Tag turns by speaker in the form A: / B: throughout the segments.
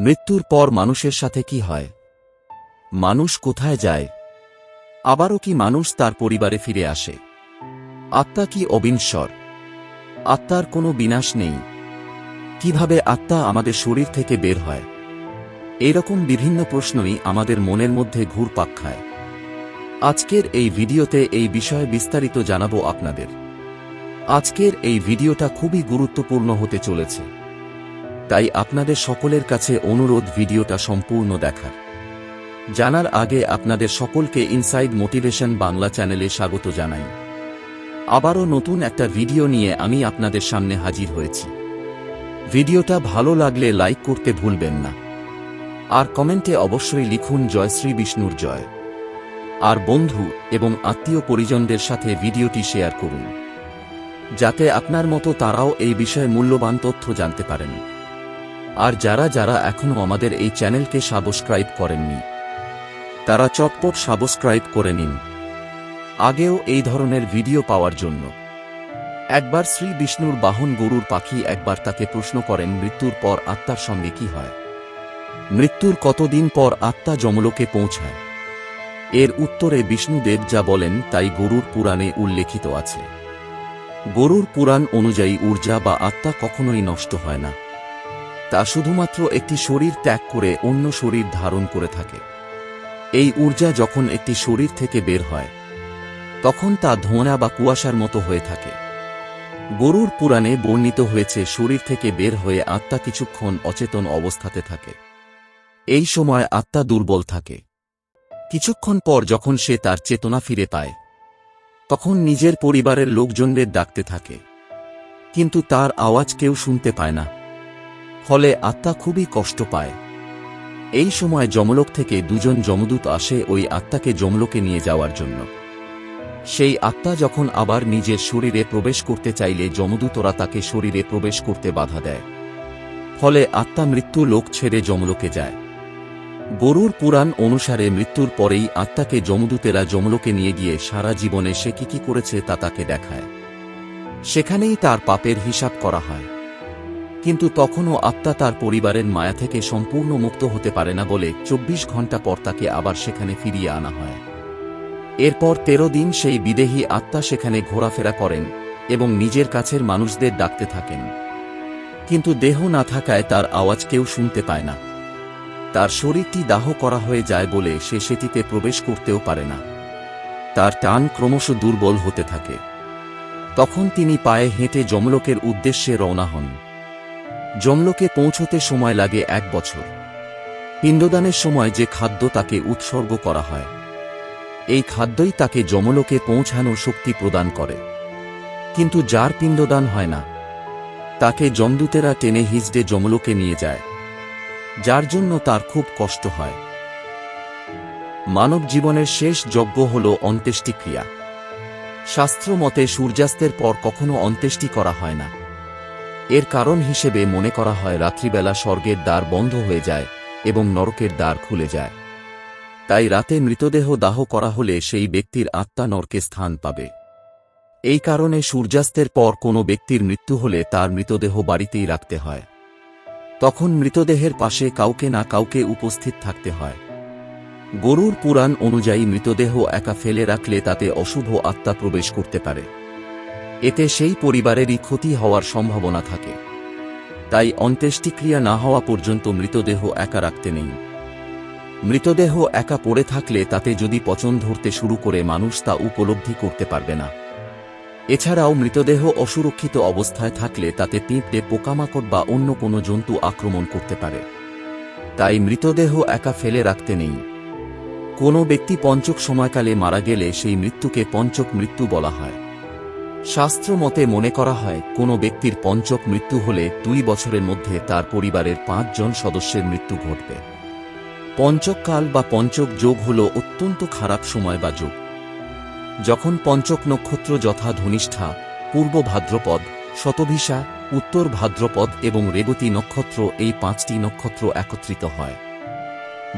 A: মৃত্যুর পর মানুষের সাথে কি হয়? মানুষ কোথায় যায়? আবারও কি মানুষ তার পরিবারে ফিরে আসে? আত্মা কি অবিনশ্বর? আত্মার কোনো বিনাশ নেই। কীভাবে আত্মা আমাদের শরীর থেকে বের হয়? এরকম বিভিন্ন প্রশ্নই আমাদের মনের মধ্যে ঘুরপাক খায়। আজকের এই ভিডিওতে এই বিষয়ে বিস্তারিত জানাব আপনাদের। আজকের এই ভিডিওটা খুবই গুরুত্বপূর্ণ হতে চলেছে। তাই আপনাদের সকলের কাছে অনুরোধ ভিডিওটা সম্পূর্ণ দেখার। জানার আগে আপনাদের সকলকে ইনসাইড মোটিভেশন বাংলা চ্যানেলে স্বাগত জানাই। আবারও নতুন একটা ভিডিও নিয়ে আমি আপনাদের সামনে হাজির হয়েছি। ভিডিওটা ভালো লাগলে লাইক করতে ভুলবেন না। আর কমেন্টে অবশ্যই লিখুন জয় শ্রী বিষ্ণুর জয়। আর বন্ধু এবং আত্মীয় পরিজনদের সাথে ভিডিওটি শেয়ার করুন। যাতে আপনার মতো তারাও এই বিষয়ে মূল্যবান তথ্য জানতে পারেন। আর যারা যারা এখনও আমাদের এই চ্যানেলকে সাবস্ক্রাইব করেননি, তারা চটপট সাবস্ক্রাইব করে নিন। আগেও এই ধরনের ভিডিও পাওয়ার জন্য। একবার শ্রী বিষ্ণুর বাহন গরুর পাখি একবার তাকে প্রশ্ন করেন, মৃত্যুর পর আত্মার সঙ্গে কি হয়? মৃত্যুর কতদিন পর আত্মা যমলোকে পৌঁছায়? এর উত্তরে বিষ্ণুদেব যা বলেন, তাই গরুর পুরাণে উল্লেখিত আছে। গরুর পুরাণ অনুযায়ী ঊর্জা বা আত্মা কখনোই নষ্ট হয় না। তা শুধুমাত্র একটি শরীর ত্যাগ করে অন্য শরীর ধারণ করে থাকে। এই ঊর্জা যখন একটি শরীর থেকে বের হয়, তখন তা ধোঁয়া বা কুয়াশার মতো হয়ে থাকে। গরুর পুরাণে বর্ণিত হয়েছে, শরীর থেকে বের হয়ে আত্মা কিছুক্ষণ অচেতন অবস্থাতে থাকে। এই সময় আত্মা দুর্বল থাকে। কিছুক্ষণ পর যখন সে তার চেতনা ফিরে পায়, তখন নিজের পরিবারের লোকজনদের ডাকতে থাকে। কিন্তু তার আওয়াজ কেউ শুনতে পায় না। ফলে আত্মা খুবই কষ্ট পায়। এই সময় যমলোক থেকে দুজন যমদূত আসে ওই আত্মাকে যমলোকে নিয়ে যাওয়ার জন্য। সেই আত্মা যখন আবার নিজের শরীরে প্রবেশ করতে চাইলে যমদূতরা তাকে শরীরে প্রবেশ করতে বাধা দেয়। ফলে আত্মা মৃত্যু লোক ছেড়ে যমলোকে যায়। গরুর পুরাণ অনুসারে মৃত্যুর পরেই আত্মাকে যমদূতেরা যমলোকে নিয়ে গিয়ে সারা জীবনে সে কি কি করেছে তা তাকে দেখায়। সেখানেই তার পাপের হিসাব করা হয়। কিন্তু তখনও আত্মা তার পরিবারের মায়া থেকে সম্পূর্ণ মুক্ত হতে পারে না বলে চব্বিশ ঘণ্টা পর তাকে আবার সেখানে ফিরিয়ে আনা হয়। এরপর তেরো দিন সেই বিদেহী আত্মা সেখানে ঘোরাফেরা করেন এবং নিজের কাছের মানুষদের ডাকতে থাকেন। কিন্তু দেহ না থাকায় তার আওয়াজ কেউ শুনতে পায় না। তার শরীরটি দাহ করা হয়ে যায় বলে সে সেটিতে প্রবেশ করতেও পারে না। তার টান ক্রমশ দুর্বল হতে থাকে। তখন তিনি পায়ে হেঁটে যমলোকের উদ্দেশ্যে রওনা হন। যমলোকে পৌঁছতে সময় লাগে এক বছর। পিণ্ডদানের সময় যে খাদ্য তাকে উৎসর্গ করা হয়। এই খাদ্যই তাকে যমলোকে পৌঁছানোর শক্তি প্রদান করে। কিন্তু যার পিণ্ডদান হয় না, তাকে যমদূতেরা টেনে হিজড়ে যমলোকে নিয়ে যায়, যার জন্য তার খুব কষ্ট হয়। মানব জীবনের শেষ যজ্ঞ হল অন্ত্যেষ্টিক্রিয়া। শাস্ত্র মতে সূর্যাস্তের পর কখনো অন্ত্যেষ্টি করা হয় না। এর কারণ হিসেবে মনে করা হয় রাত্রিবেলা স্বর্গের দ্বার বন্ধ হয়ে যায় এবং নরকের দ্বার খুলে যায়। তাই রাতে মৃতদেহ দাহ করা হলে সেই ব্যক্তির আত্মা নরকে স্থান পাবে। এই কারণে সূর্যাস্তের পর কোনো ব্যক্তির মৃত্যু হলে তার মৃতদেহ বাড়িতেই রাখতে হয়। তখন মৃতদেহের পাশে কাউকে না কাউকে উপস্থিত থাকতে হয়। গরুর পুরাণ অনুযায়ী মৃতদেহ একা ফেলে রাখলে তাতে অশুভ আত্মা প্রবেশ করতে পারে। এতে সেই পরিবারেরই ক্ষতি হওয়ার সম্ভাবনা থাকে। তাই অন্ত্যেষ্টিক্রিয়া না হওয়া পর্যন্ত মৃতদেহ একা রাখতে নেই। মৃতদেহ একা পড়ে থাকলে তাতে যদি পচন ধরতে শুরু করে মানুষ তা উপলব্ধি করতে পারবে না। এছাড়াও মৃতদেহ অসুরক্ষিত অবস্থায় থাকলে তাতে পিঁপড়ে, পোকামাকড় বা অন্য কোনো জন্তু আক্রমণ করতে পারে। তাই মৃতদেহ একা ফেলে রাখতে নেই। কোনো ব্যক্তি পঞ্চক সময়কালে মারা গেলে সেই মৃত্যুকে পঞ্চক মৃত্যু বলা হয়। শাস্ত্র মতে মনে করা হয়, কোনো ব্যক্তির পঞ্চক মৃত্যু হলে দুই বছরের মধ্যে তার পরিবারের পাঁচজন সদস্যের মৃত্যু ঘটবে। পঞ্চককাল বা পঞ্চক যোগ হল অত্যন্ত খারাপ সময় বা যোগ। যখন পঞ্চক নক্ষত্র যথা ধনিষ্ঠা, পূর্ব ভাদ্রপদ, শতভিসা, উত্তর ভাদ্রপদ এবং রেবতী নক্ষত্র এই পাঁচটি নক্ষত্র একত্রিত হয়।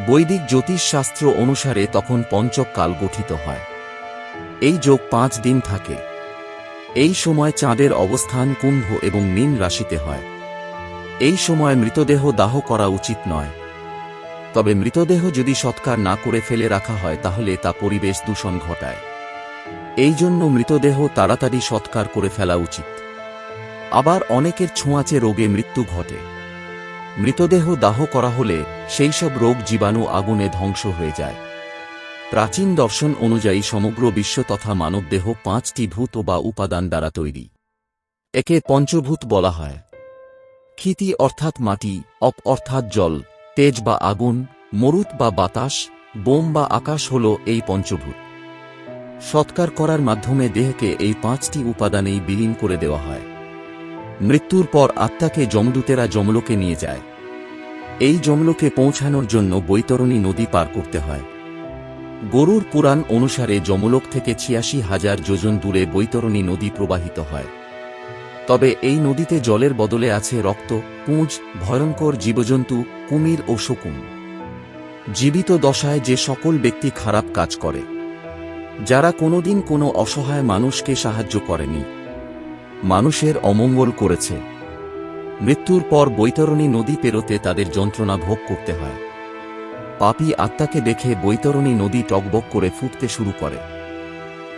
A: বৈদিক জ্যোতিষশাস্ত্র অনুসারে তখন পঞ্চক কাল গঠিত হয়। এই যোগ পাঁচ দিন থাকে। এই সময় চাঁদের অবস্থান কুম্ভ এবং মীন রাশিতে হয়। এই সময় মৃতদেহ দাহ করা উচিত নয়। তবে মৃতদেহ যদি সৎকার না করে ফেলে রাখা হয়, তাহলে তা পরিবেশ দূষণ ঘটায়। এই জন্য মৃতদেহ তাড়াতাড়ি সৎকার করে ফেলা উচিত। আবার অনেকের ছোঁয়াচে রোগে মৃত্যু ঘটে। মৃতদেহ দাহ করা হলে সেই সব রোগ জীবাণু আগুনে ধ্বংস হয়ে যায়। প্রাচীন দর্শন অনুযায়ী সমগ্র বিশ্ব তথা মানবদেহ পাঁচটি ভূত বা উপাদান দ্বারা তৈরি। একে পঞ্চভূত বলা হয়। ক্ষিতি অর্থাৎ মাটি, অপ অর্থাৎ জল, তেজ বা আগুন, মরুত বা বাতাস, বোম বা আকাশ হল এই পঞ্চভূত। সৎকার করার মাধ্যমে দেহকে এই পাঁচটি উপাদানেই বিলীন করে দেওয়া হয়। মৃত্যুর পর আত্মাকে যমদূতেরা যমলোকে নিয়ে যায়। এই যমলোকে পৌঁছানোর জন্য বৈতরণী নদী পার করতে হয়। গরুর পুরাণ অনুসারে যমলোক থেকে ছিয়াশি হাজার যোজন দূরে বৈতরণী নদী প্রবাহিত হয়। তবে এই নদীতে জলের বদলে আছে রক্ত, পুঁজ, ভয়ঙ্কর জীবজন্তু, কুমির ও শকুন। জীবিত দশায় যে সকল ব্যক্তি খারাপ কাজ করে, যারা কোনোদিন কোনো অসহায় মানুষকে সাহায্য করেনি। মানুষের অমঙ্গল করেছে। মৃত্যুর পর বৈতরণী নদী পেরোতে তাদের যন্ত্রণা ভোগ করতে হয়। পাপী আত্মাকে দেখে বৈতরণী নদী টকবক করে ফুটতে শুরু করে।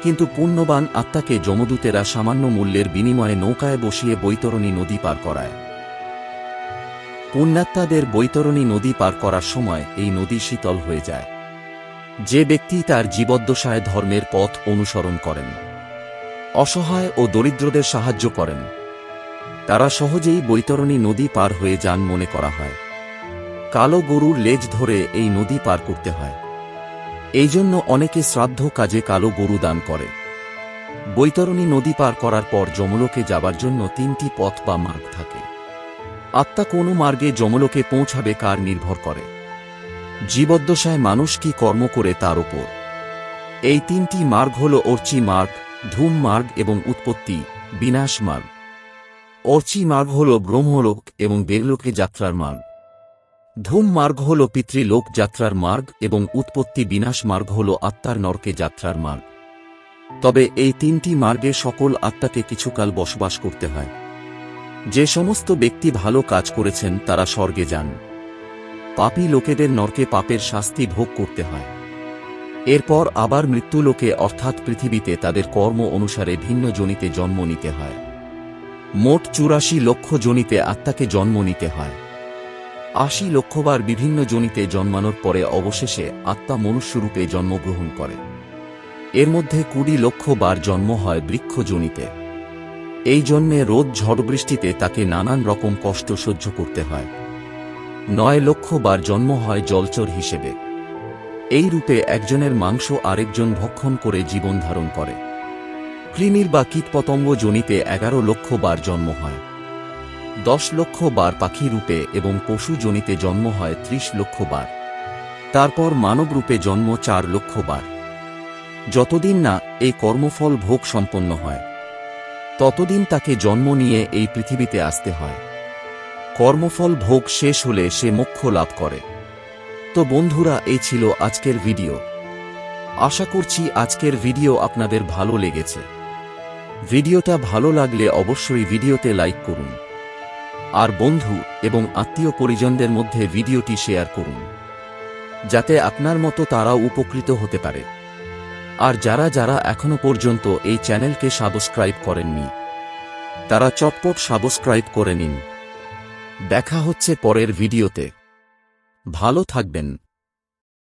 A: কিন্তু পুণ্যবান আত্মাকে যমদূতেরা সামান্য মূল্যের বিনিময়ে নৌকায় বসিয়ে বৈতরণী নদী পার করায়। পুণ্যাত্মাদের বৈতরণী নদী পার করার সময় এই নদী শীতল হয়ে যায়। যে ব্যক্তি তার জীবদ্দশায় ধর্মের পথ অনুসরণ করেন, অসহায় ও দরিদ্রদের সাহায্য করেন, তারা সহজেই বৈতরণী নদী পার হয়ে যান মনে করা হয়। কালো গরুর লেজ ধরে এই নদী পার করতে হয়। এই জন্য অনেকে শ্রাদ্ধ কাজে কালো গরু দান করে। বৈতরণী নদী পার করার পর যমলোকে যাবার জন্য তিনটি পথ বা মার্গ থাকে। আত্মা কোনো মার্গে যমলোকে পৌঁছাবে কার নির্ভর করে? জীবদ্দশায় মানুষ কি কর্ম করে তার ওপর এই তিনটি মার্গ হল অর্চি মার্গ, ধূম মার্গ এবং উৎপত্তি, বিনাশ মার্গ। অর্চি মার্গ হল ব্রহ্মলোক এবং বেরলোকে যাত্রার মার্গ। ধূম মার্গ হল পিতৃলোক যাত্রার মার্গ এবং উৎপত্তি বিনাশ মার্গ হল আত্মার নরকে যাত্রার মার্গ। তবে এই তিনটি মার্গে সকল আত্মাকে কিছুকাল বসবাস করতে হয়। যে সমস্ত ব্যক্তি ভালো কাজ করেছেন, তারা স্বর্গে যান। পাপী লোকেদের নরকে পাপের শাস্তি ভোগ করতে হয়। এরপর আবার মৃত্যুলোকে অর্থাৎ পৃথিবীতে, তাদের কর্ম অনুসারে ভিন্ন জনিতে জন্ম নিতে হয়। মোট চুরাশি লক্ষ জনিতে আত্মাকে জন্ম নিতে হয়। আশি লক্ষবার বিভিন্ন জনিতে জন্মানোর পরে অবশেষে আত্মা মনুষ্যরূপে জন্মগ্রহণ করে। এর মধ্যে কুড়ি লক্ষ বার জন্ম হয় বৃক্ষ জনিতে। এই জন্মে রোদ ঝড় বৃষ্টিতে তাকে নানান রকম কষ্ট সহ্য করতে হয়। নয় লক্ষ বার জন্ম হয় জলচর হিসেবে। এই রূপে একজনের মাংস আরেকজন ভক্ষণ করে জীবন ধারণ করে। কৃমির বা কীটপতঙ্গ জনিতে এগারো লক্ষ বার জন্ম হয়। দশ লক্ষ বার পাখি রূপে এবং পশু জনিতে জন্ম হয় ত্রিশ লক্ষ বার। তারপর মানব রূপে জন্ম চার লক্ষ বার। যতদিন না এই কর্মফল ভোগ সম্পন্ন হয়, ততদিন তাকে জন্ম নিয়ে এই পৃথিবীতে আসতে হয়। কর্মফল ভোগ শেষ হলে সে মোক্ষ লাভ করে। তো বন্ধুরা, এই ছিল আজকের ভিডিও। আশা করছি আজকের ভিডিও আপনাদের ভালো লেগেছে। ভিডিওটা ভালো লাগলে অবশ্যই ভিডিওতে লাইক করুন। আর বন্ধু এবং আত্মীয় পরিজনদের মধ্যে ভিডিওটি শেয়ার করুন, যাতে আপনার মতো তারাও উপকৃত হতে পারে। আর যারা যারা এখনও পর্যন্ত এই চ্যানেলকে সাবস্ক্রাইব করেননি, তারা চটপট সাবস্ক্রাইব করে নিন। দেখা হচ্ছে পরের ভিডিওতে। ভালো থাকবেন।